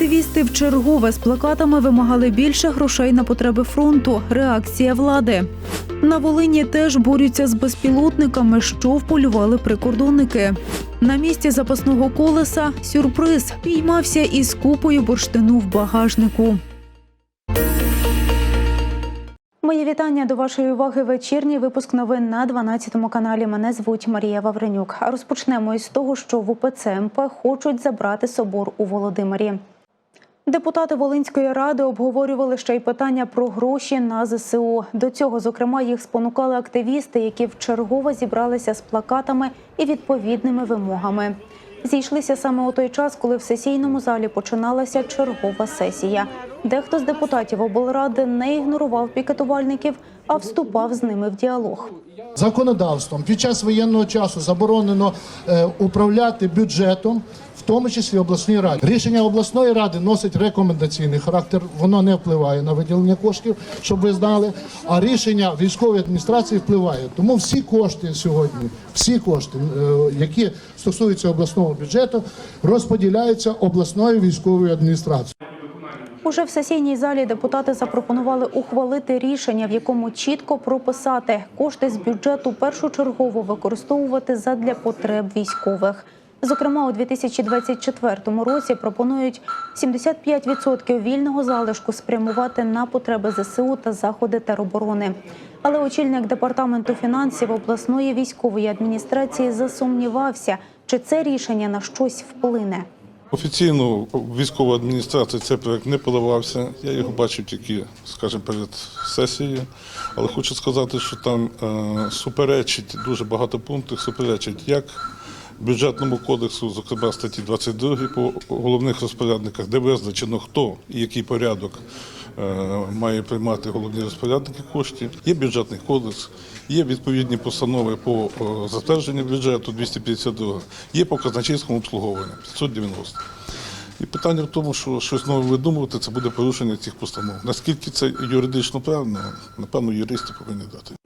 Активісти чергове з плакатами вимагали більше грошей на потреби фронту. Реакція влади. На Волині теж борються з безпілотниками, що вполювали прикордонники. На місці запасного колеса сюрприз піймався із купою бурштину в багажнику. Мої вітання до вашої уваги. Вечірній випуск новин на 12 каналі. Мене звуть Марія Вавренюк. Розпочнемо із того, що в УПЦ МП хочуть забрати собор у Володимирі. Депутати Волинської ради обговорювали ще й питання про гроші на ЗСУ. До цього, зокрема, їх спонукали активісти, які вчергово зібралися з плакатами і відповідними вимогами. Зійшлися саме у той час, коли в сесійному залі починалася чергова сесія. Дехто з депутатів облради не ігнорував пікетувальників, а вступав з ними в діалог. Законодавством під час воєнного часу заборонено е, управляти бюджетом, в тому числі обласній раді. Рішення обласної ради носить рекомендаційний характер, воно не впливає на виділення коштів, щоб ви знали. А рішення військової адміністрації впливає. Тому всі кошти сьогодні, всі кошти, е, які стосуються обласного бюджету, розподіляються обласною військовою адміністрацією. Уже в сесійній залі депутати запропонували ухвалити рішення, в якому чітко прописати кошти з бюджету першочергово використовувати задля потреб військових. Зокрема, у 2024 році пропонують 75% вільного залишку спрямувати на потреби ЗСУ та заходи тероборони. Але очільник департаменту фінансів обласної військової адміністрації засумнівався, чи це рішення на щось вплине. Офіційно військова адміністрація цей проект не подавався. Я його бачив тільки, скажімо, перед сесією. Але хочу сказати, що там е, суперечить дуже багато пунктів, суперечить як бюджетному кодексу, зокрема статті 22 по головних розпорядниках, де визначено хто і який порядок має приймати головні розпорядники коштів. Є бюджетний кодекс, є відповідні постанови по е, затвердженню бюджету 252, є по казначейському обслуговуванню 590. І питання в тому, що щось нове видумувати, це буде порушення цих постанов. Наскільки це юридично правильно, напевно, юристи повинні дати.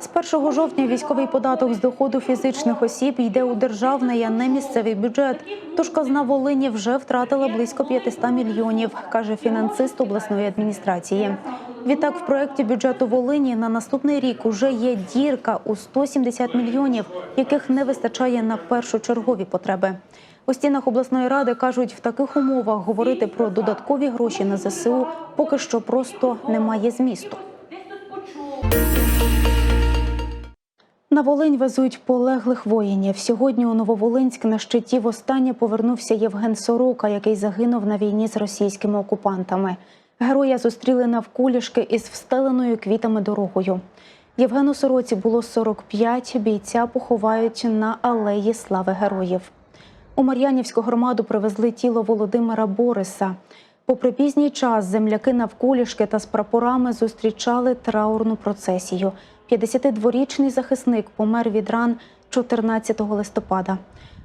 З 1 жовтня військовий податок з доходу фізичних осіб йде у державний, а не місцевий бюджет. Тож казна Волині вже втратила близько 500 мільйонів, каже фінансист обласної адміністрації. Відтак, в проєкті бюджету Волині на наступний рік уже є дірка у 170 мільйонів, яких не вистачає на першочергові потреби. У стінах обласної ради кажуть, в таких умовах говорити про додаткові гроші на ЗСУ поки що просто немає змісту. На Волинь везуть полеглих воїнів. Сьогодні у Нововолинськ на щиті востаннє повернувся Євген Сорока, який загинув на війні з російськими окупантами. Героя зустріли навколішки із встеленою квітами дорогою. Євгену Сороці було 45, бійця поховають на алеї слави героїв. У Мар'янівську громаду привезли тіло Володимира Бориса. Попри пізній час, земляки навколішки та з прапорами зустрічали траурну процесію. 52-річний захисник помер від ран 14 листопада.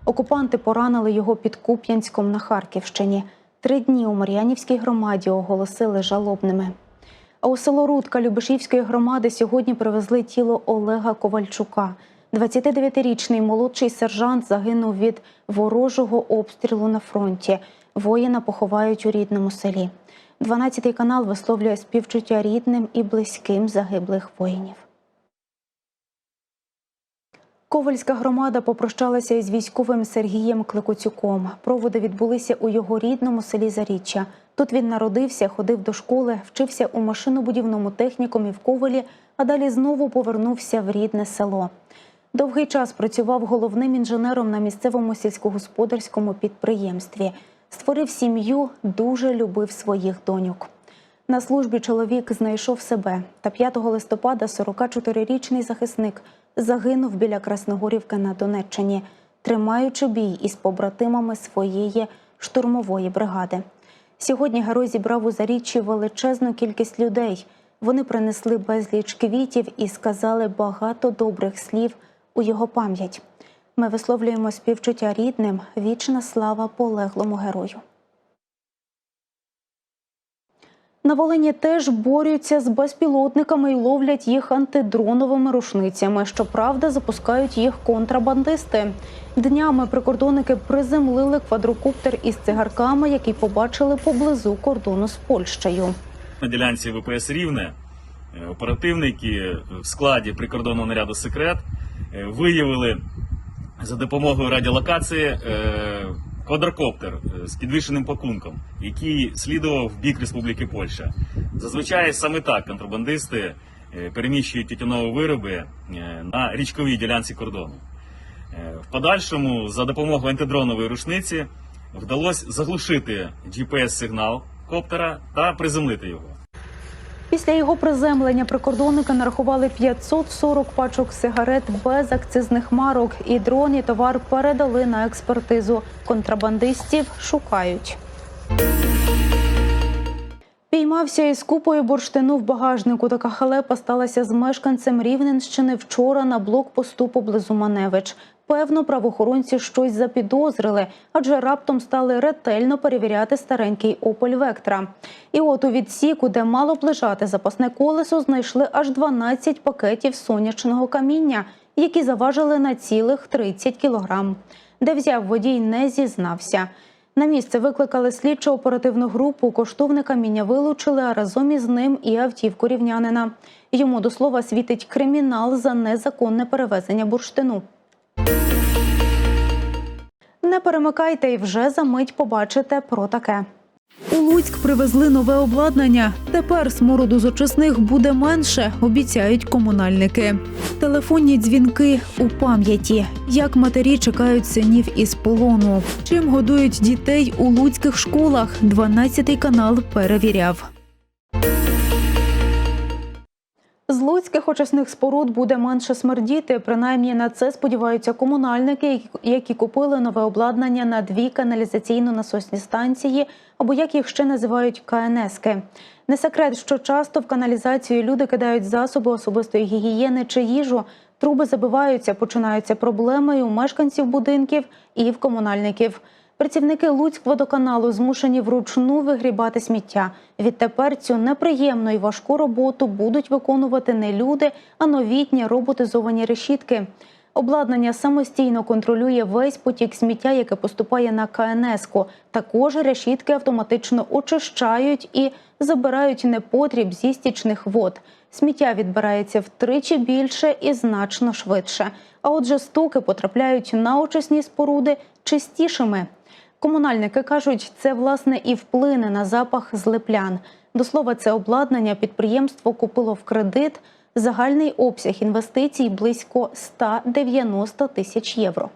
Окупанти поранили його під Куп'янськом на Харківщині. Три дні у Мар'янівській громаді оголосили жалобними. А у село Рудка Любешівської громади сьогодні привезли тіло Олега Ковальчука. 29-річний молодший сержант загинув від ворожого обстрілу на фронті. Воїна поховають у рідному селі. 12-й канал висловлює співчуття рідним і близьким загиблих воїнів. Ковальська громада попрощалася із військовим Сергієм Кликоцюком. Проводи відбулися у його рідному селі Заріччя. Тут він народився, ходив до школи, вчився у машинобудівному технікумі в Ковалі, а далі знову повернувся в рідне село. Довгий час працював головним інженером на місцевому сільськогосподарському підприємстві. Створив сім'ю, дуже любив своїх доньок. На службі чоловік знайшов себе. Та 5 листопада 44-річний захисник загинув біля Красногорівки на Донеччині, тримаючи бій із побратимами своєї штурмової бригади. Сьогодні герой зібрав у заріччі величезну кількість людей. Вони принесли безліч квітів і сказали багато добрих слів у його пам'ять. Ми висловлюємо співчуття рідним, вічна слава полеглому герою. На Волині теж борються з безпілотниками і ловлять їх антидроновими рушницями. Щоправда, запускають їх контрабандисти. Днями прикордонники приземлили квадрокоптер із цигарками, який побачили поблизу кордону з Польщею. На ділянці ВПС Рівне е, оперативники в складі прикордонного наряду секрет е, виявили за допомогою радіолокації е, квадрокоптер е, з підвищеним пакунком, який слідував в бік Республіки Польща. Зазвичай саме так контрабандисти е, переміщують тютюнові вироби е, на річковій ділянці кордону. В подальшому за допомогою антидронової рушниці вдалося заглушити GPS-сигнал коптера та приземлити його. Після його приземлення прикордонники нарахували 540 пачок сигарет без акцизних марок, і дрон і товар передали на експертизу. Контрабандистів шукають. Піймався із купою бурштину в багажнику. Така халепа сталася з мешканцем Рівненщини вчора на блокпосту поблизу Маневич. Певно, правоохоронці щось запідозрили, адже раптом стали ретельно перевіряти старенький Опель Вектра. І от у відсіку, де мало б лежати запасне колесо, знайшли аж 12 пакетів сонячного каміння, які заважили на цілих 30 кілограм. Де взяв водій, не зізнався. На місце викликали слідчо-оперативну групу. Коштовне каміння вилучили, а разом із ним і автівку рівнянина. Йому до слова світить кримінал за незаконне перевезення бурштину. Не перемикайте і вже за мить побачите про таке. У Луцьк привезли нове обладнання. Тепер смороду з очисних буде менше, обіцяють комунальники. Телефонні дзвінки у пам'яті. Як матері чекають синів із полону. Чим годують дітей у луцьких школах? 12 канал перевіряв. З луцьких очисних споруд буде менше смердіти. Принаймні на це сподіваються комунальники, які- купили нове обладнання на дві каналізаційно-насосні станції, або як їх ще називають КНСки. Не секрет, що часто в каналізацію люди кидають засоби особистої гігієни чи їжу. Труби забиваються, починаються проблеми і у мешканців будинків, і в комунальників. Працівники Луцькводоканалу змушені вручну вигрібати сміття. Відтепер цю неприємну і важку роботу будуть виконувати не люди, а новітні роботизовані решітки. Обладнання самостійно контролює весь потік сміття, яке поступає на КНС-ку. Також решітки автоматично очищають і забирають непотріб зі стічних вод. Сміття відбирається втричі більше і значно швидше. А отже, стоки потрапляють на очисні споруди чистішими. Комунальники кажуть, це власне і вплине на запах злеплян. До слова, це обладнання підприємство купило в кредит. Загальний обсяг інвестицій близько 190 тисяч євро.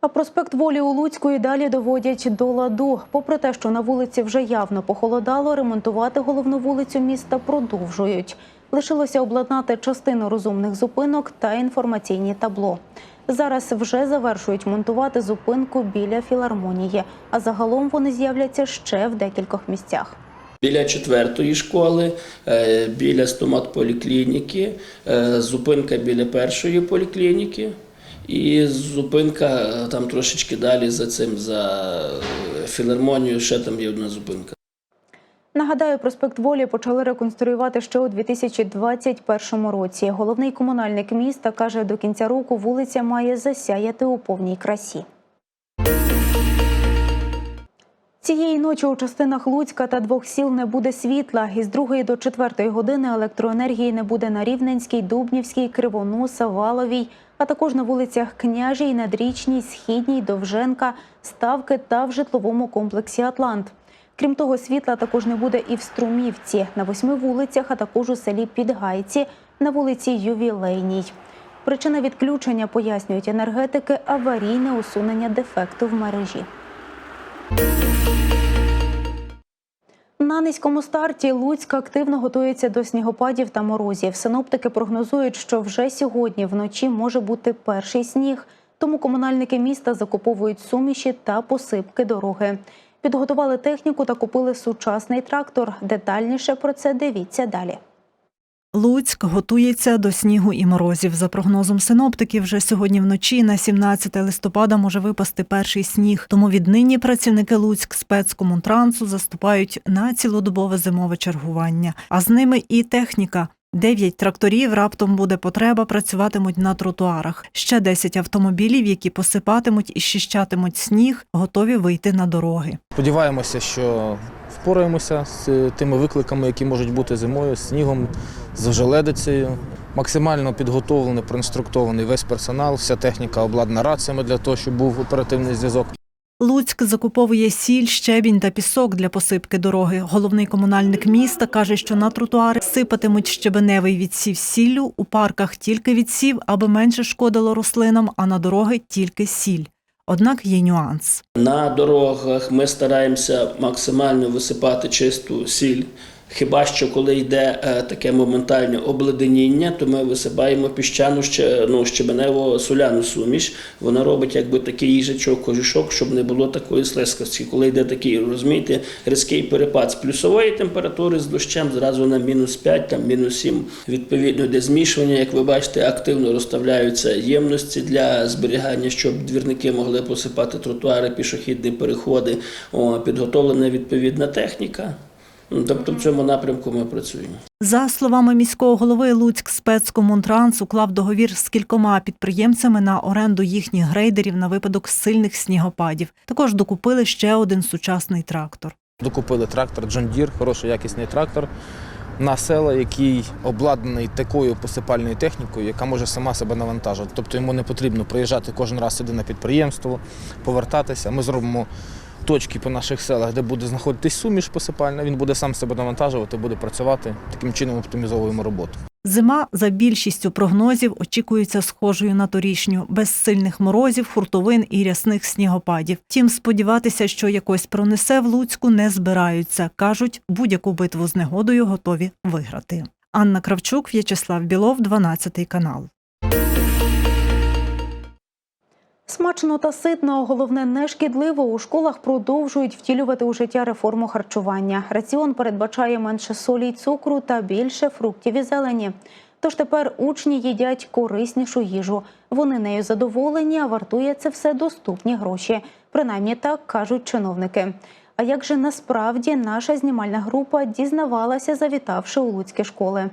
А проспект Волі у Луцьку і далі доводять до ладу. Попри те, що на вулиці вже явно похолодало, ремонтувати головну вулицю міста продовжують. Лишилося обладнати частину розумних зупинок та інформаційні табло. Зараз вже завершують монтувати зупинку біля філармонії, а загалом вони з'являться ще в декількох місцях. Біля четвертої школи, е, біля стоматполіклініки, е, зупинка біля першої поліклініки і зупинка е, там трошечки далі за цим, за філармонією, ще там є одна зупинка. Нагадаю, проспект Волі почали реконструювати ще у 2021 році. Головний комунальник міста каже, до кінця року вулиця має засяяти у повній красі. Цієї ночі у частинах Луцька та двох сіл не буде світла. Із 2 до 4 години електроенергії не буде на Рівненській, Дубнівській, Кривоноса, Валовій, а також на вулицях Княжій, Надрічній, Східній, Довженка, Ставки та в житловому комплексі Атлант. Крім того, світла також не буде і в Струмівці, на восьми вулицях, а також у селі Підгайці, на вулиці Ювілейній. Причина відключення пояснюють енергетики аварійне усунення дефекту в мережі. На низькому старті Луцьк активно готується до снігопадів та морозів. Синоптики прогнозують, що вже сьогодні вночі може бути перший сніг. Тому комунальники міста закуповують суміші та посипки дороги. Підготували техніку та купили сучасний трактор. Детальніше про це дивіться далі. Луцьк готується до снігу і морозів. За прогнозом синоптиків, вже сьогодні вночі на 17 листопада може випасти перший сніг. Тому віднині працівники Луцьк спецкомунтрансу заступають на цілодобове зимове чергування. А з ними і техніка. Дев'ять тракторів раптом буде потреба, працюватимуть на тротуарах. Ще 10 автомобілів, які посипатимуть і щищатимуть сніг, готові вийти на дороги. Сподіваємося, що впораємося з тими викликами, які можуть бути зимою, снігом, з ожеледицею. Максимально підготовлений, проінструктований весь персонал, вся техніка обладнана раціями для того, щоб був оперативний зв'язок. Луцьк закуповує сіль, щебінь та пісок для посипки дороги. Головний комунальник міста каже, що на тротуари сипатимуть щебеневий відсів сіллю, у парках тільки відсів, аби менше шкодило рослинам, а на дороги тільки сіль. Однак є нюанс. На дорогах ми стараємося максимально висипати чисту сіль. Хіба що коли йде е, таке моментальне обледеніння, то ми висипаємо піщану ще, ну, щебенево соляну суміш. Вона робить якби такий їжачок, кожушок, щоб не було такої слизькості. Коли йде такий, розумієте, різкий перепад з плюсової температури з дощем зразу на мінус 5, там мінус 7. Відповідно, йде змішування, як ви бачите, активно розставляються ємності для зберігання, щоб двірники могли посипати тротуари, пішохідні переходи. О, підготовлена відповідна техніка. Тобто в цьому напрямку ми працюємо. За словами міського голови, Луцьк спецкомунтранс уклав договір з кількома підприємцями на оренду їхніх грейдерів на випадок сильних снігопадів. Також докупили ще один сучасний трактор. Докупили трактор John Deere, хороший якісний трактор на села, який обладнаний такою посипальною технікою, яка може сама себе навантажити. Тобто йому не потрібно приїжджати кожен раз сюди на підприємство, повертатися. Ми зробимо точки по наших селах, де буде знаходитись суміш посипальна. Він буде сам себе навантажувати, буде працювати. Таким чином оптимізовуємо роботу. Зима за більшістю прогнозів очікується схожою на торішню, без сильних морозів, хуртовин і рясних снігопадів. Тім сподіватися, що якось пронесе в Луцьку, не збираються. кажуть, будь-яку битву з негодою готові виграти. Анна Кравчук, В'ячеслав Білов, 12 канал. Смачно та ситно, головне не шкідливо. У школах продовжують втілювати у життя реформу харчування. Раціон передбачає менше солі й цукру та більше фруктів і зелені. Тож тепер учні їдять кориснішу їжу. Вони нею задоволені, а вартує це все доступні гроші. Принаймні так кажуть чиновники. А як же насправді наша знімальна група дізнавалася, завітавши у луцькі школи?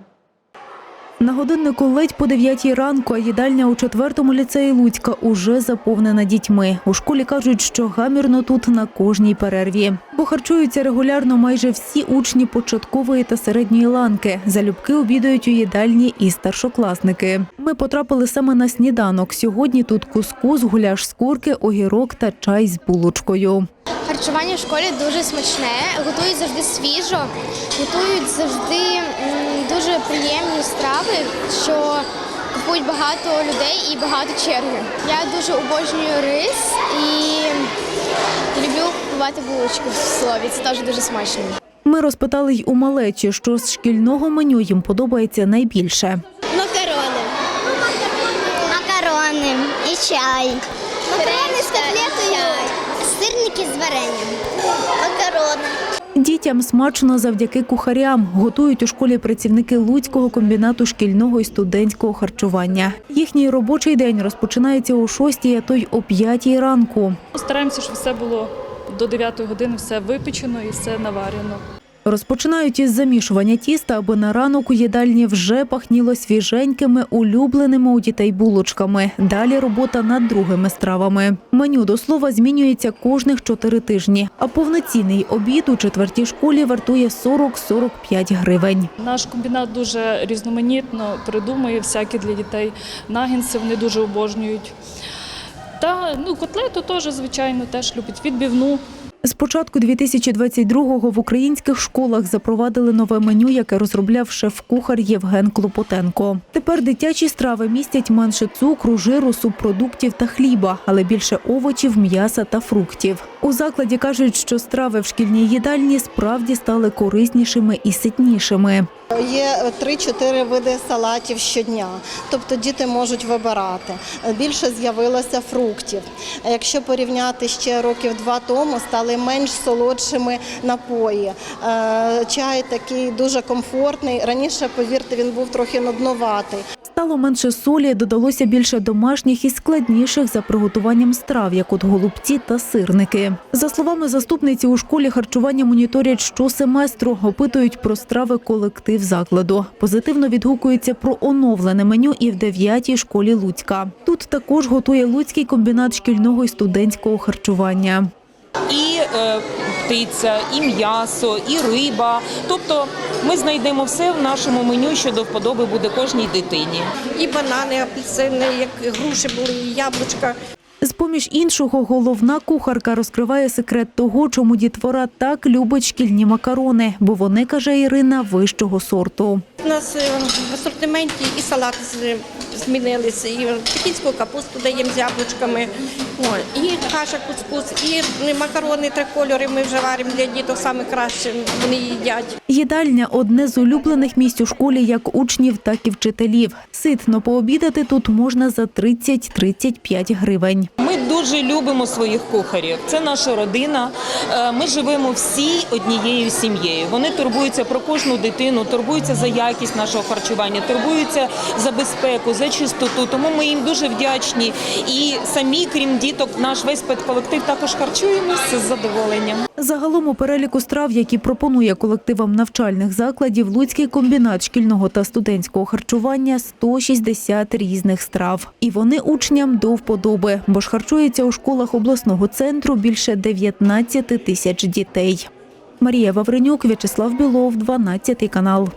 На годиннику ледь по 9 ранку, а їдальня у четвертому ліцеї Луцька уже заповнена дітьми. У школі кажуть, що гамірно тут на кожній перерві. Бо харчуються регулярно майже всі учні початкової та середньої ланки. Залюбки обідають у їдальні і старшокласники. Ми потрапили саме на сніданок. Сьогодні тут кускус, гуляш з курки, огірок та чай з булочкою. Харчування в школі дуже смачне, готують завжди свіжо, готують завжди страви, що купують багато людей і багато черги. Я дуже обожнюю рис і люблю купувати булочки в слові. Це теж дуже смачно. Ми розпитали й у малечі, що з шкільного меню їм подобається найбільше. Макарони. Макарони і чай. Макарони з котлетою. Сирники з варенням. Дітям смачно завдяки кухарям. Готують у школі працівники Луцького комбінату шкільного і студентського харчування. Їхній робочий день розпочинається о 6, а то й о 5 ранку. Стараємося, щоб все було до 9 години, все випечено і все наварено. Розпочинають із замішування тіста, аби на ранок у їдальні вже пахніло свіженькими, улюбленими у дітей булочками. Далі робота над другими стравами. Меню до слова змінюється кожних чотири тижні, а повноцінний обід у четвертій школі вартує 40-45 гривень. Наш комбінат дуже різноманітно придумує всякі для дітей нагінси, вони дуже обожнюють. Та ну, котлету теж, звичайно, теж любить відбивну. З початку 2022-го в українських школах запровадили нове меню, яке розробляв шеф-кухар Євген Клопотенко. Тепер дитячі страви містять менше цукру, жиру, субпродуктів та хліба, але більше овочів, м'яса та фруктів. У закладі кажуть, що страви в шкільній їдальні справді стали кориснішими і ситнішими. Є 3-4 види салатів щодня, тобто діти можуть вибирати. Більше з'явилося фруктів. Якщо порівняти ще років два тому, стали менш солодшими напої. Е, Чай такий дуже комфортний. Раніше, повірте, він був трохи нуднуватий. Стало менше солі, додалося більше домашніх і складніших за приготуванням страв, як от голубці та сирники. За словами заступниці, у школі харчування моніторять щосеместру, опитують про страви колектив закладу. Позитивно відгукується про оновлене меню і в 9-й школі Луцька. Тут також готує Луцький комбінат шкільного і студентського харчування. і е, птиця, і м'ясо, і риба. Тобто ми знайдемо все в нашому меню, що до вподоби буде кожній дитині. і банани, апельсини, як груші були, і яблучка. З-поміж іншого, головна кухарка розкриває секрет того, чому дітвора так любить шкільні макарони, бо вони, каже Ірина, вищого сорту. У нас е, в асортименті і салати з- змінилися, і пекінську капусту даємо з яблучками, і каша кускус, і макарони три кольори ми вже варимо для діток саме краще, вони їдять. Їдальня одне з улюблених місць у школі як учнів, так і вчителів. Ситно пообідати тут можна за 30-35 гривень. Ми дуже любимо своїх кухарів. Це наша родина. Е, Ми живемо всі однією сім'єю. Вони турбуються про кожну дитину, турбуються за якість нашого харчування, турбуються за безпеку, за чистоту. Тому ми їм дуже вдячні. І самі, крім діток, наш весь педколектив також харчуємося з задоволенням. Загалом у переліку страв, які пропонує колективам навчальних закладів, Луцький комбінат шкільного та студентського харчування 160 різних страв. І вони учням до вподоби, бо ж харчується у школах обласного центру більше 19 тисяч дітей. Марія Вавренюк, В'ячеслав Білов, 12 канал.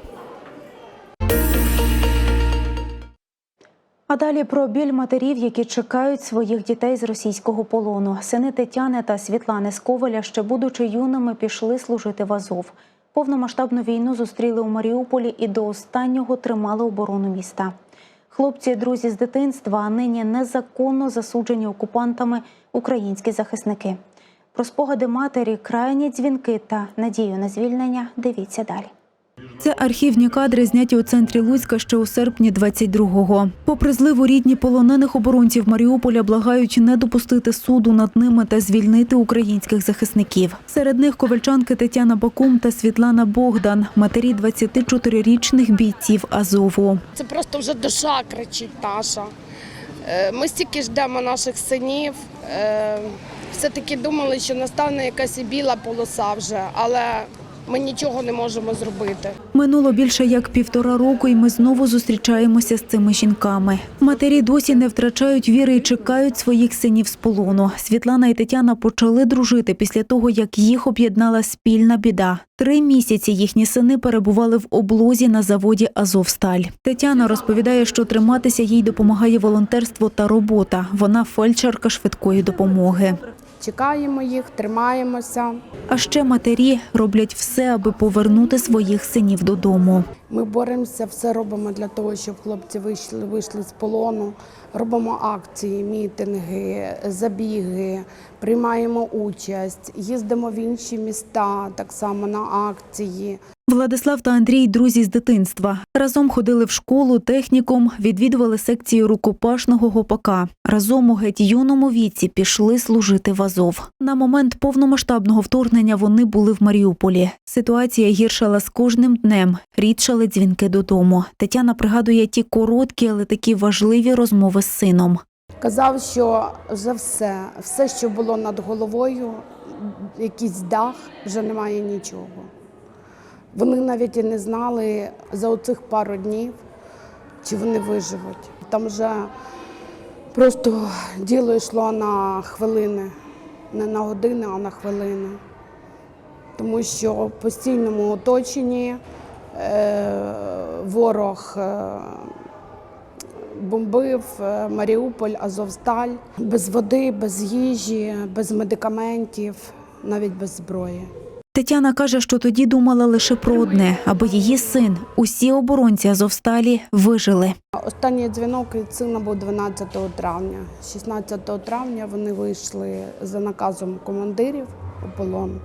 А далі про біль матерів, які чекають своїх дітей з російського полону. Сини Тетяни та Світлани Сковаля, ще будучи юними, пішли служити в Азов. Повномасштабну війну зустріли у Маріуполі і до останнього тримали оборону міста. Хлопці, друзі з дитинства, а нині незаконно засуджені окупантами українські захисники. Про спогади матері, крайні дзвінки та надію на звільнення. Дивіться далі. Це архівні кадри, зняті у центрі Луцька ще у серпні 22-го. Попри зливу рідні полонених оборонців Маріуполя благають не допустити суду над ними та звільнити українських захисників. Серед них ковальчанки Тетяна Бакум та Світлана Богдан, матері 24-річних бійців Азову. Це просто вже душа кричить наша. Е, Ми стільки ждемо наших синів. Е, Все-таки думали, що настане якась і біла полоса вже, але ми нічого не можемо зробити. Минуло більше як півтора року, і ми знову зустрічаємося з цими жінками. Матері досі не втрачають віри і чекають своїх синів з полону. Світлана і Тетяна почали дружити після того, як їх об'єднала спільна біда. Три місяці їхні сини перебували в облозі на заводі Азовсталь. Тетяна розповідає, що триматися їй допомагає волонтерство та робота. Вона фельдшерка швидкої допомоги. Чекаємо їх, тримаємося. А ще матері роблять все, аби повернути своїх синів додому. Ми боремося, все робимо для того, щоб хлопці вийшли, вийшли з полону. Робимо акції, мітинги, забіги, приймаємо участь, їздимо в інші міста так само на акції. Владислав та Андрій друзі з дитинства. Разом ходили в школу, технікум, відвідували секцію рукопашного гопака. Разом у геть юному віці пішли служити в Азов. На момент повномасштабного вторгнення вони були в Маріуполі. Ситуація гіршала з кожним днем. Рідшали дзвінки додому. Тетяна пригадує ті короткі, але такі важливі розмови з сином. Казав, що вже все, все, що було над головою, якийсь дах, вже немає нічого. Вони навіть і не знали за оцих пару днів, чи вони виживуть. Там вже просто діло йшло на хвилини, не на години, а на хвилини. Тому що в постійному оточенні е, ворог е, бомбив е, Маріуполь, Азовсталь без води, без їжі, без медикаментів, навіть без зброї. Тетяна каже, що тоді думала лише про одне, аби її син, усі оборонці Азовсталі вижили. Останній дзвінок від сина був 12 травня. 16 травня вони вийшли за наказом командирів у полон.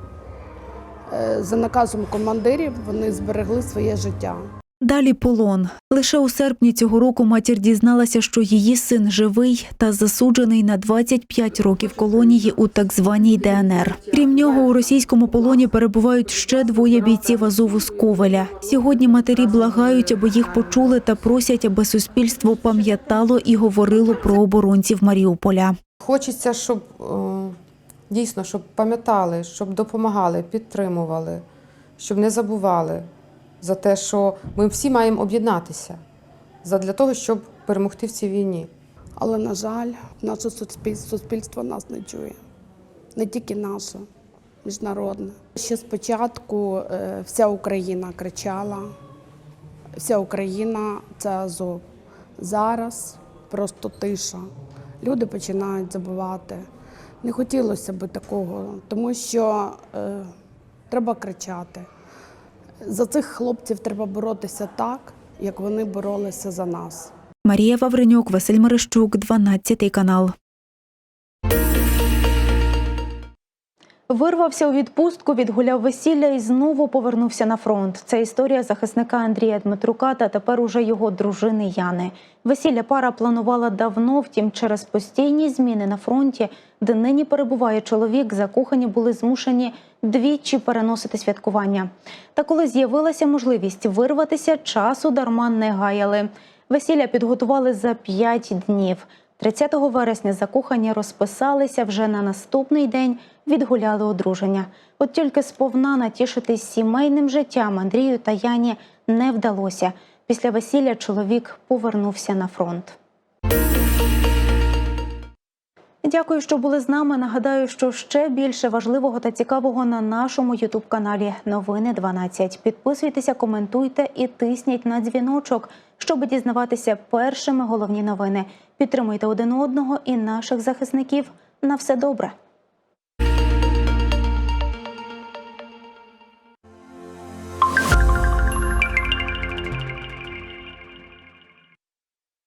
Е, За наказом командирів вони зберегли своє життя. Далі полон. Лише у серпні цього року матір дізналася, що її син живий та засуджений на 25 років колонії у так званій ДНР. Крім нього, у російському полоні перебувають ще двоє бійців Азову з Ковеля. Сьогодні матері благають, аби їх почули та просять, аби суспільство пам'ятало і говорило про оборонців Маріуполя. Хочеться, щоб е, дійсно щоб пам'ятали, щоб допомагали, підтримували, щоб не забували за те, що ми всі маємо об'єднатися для того, щоб перемогти в цій війні. Але, на жаль, наше суспільство, суспільство нас не чує. Не тільки наше, міжнародне. Ще спочатку е, вся Україна кричала, вся Україна це Азов. Зараз просто тиша. Люди починають забувати. Не хотілося б такого, тому що е, треба кричати. За цих хлопців треба боротися так, як вони боролися за нас. Марія Вавренюк, Василь Мерещук, 12 канал. Вирвався у відпустку, відгуляв весілля і знову повернувся на фронт. Це історія захисника Андрія Дмитрука та тепер уже його дружини Яни. Весілля пара планувала давно, втім, через постійні зміни на фронті, де нині перебуває чоловік, закохані були змушені двічі переносити святкування. Та коли з'явилася можливість вирватися, часу дарма не гаяли. Весілля підготували за п'ять днів. 30 вересня закохані розписалися вже на наступний день. Відгуляли одруження. От тільки сповна натішитись сімейним життям Андрію та Яні не вдалося. Після весілля чоловік повернувся на фронт. Дякую, що були з нами. Нагадаю, що ще більше важливого та цікавого на нашому ютуб-каналі Новини 12. Підписуйтеся, коментуйте і тисніть на дзвіночок, щоб дізнаватися першими головні новини. Підтримуйте один одного і наших захисників. На все добре.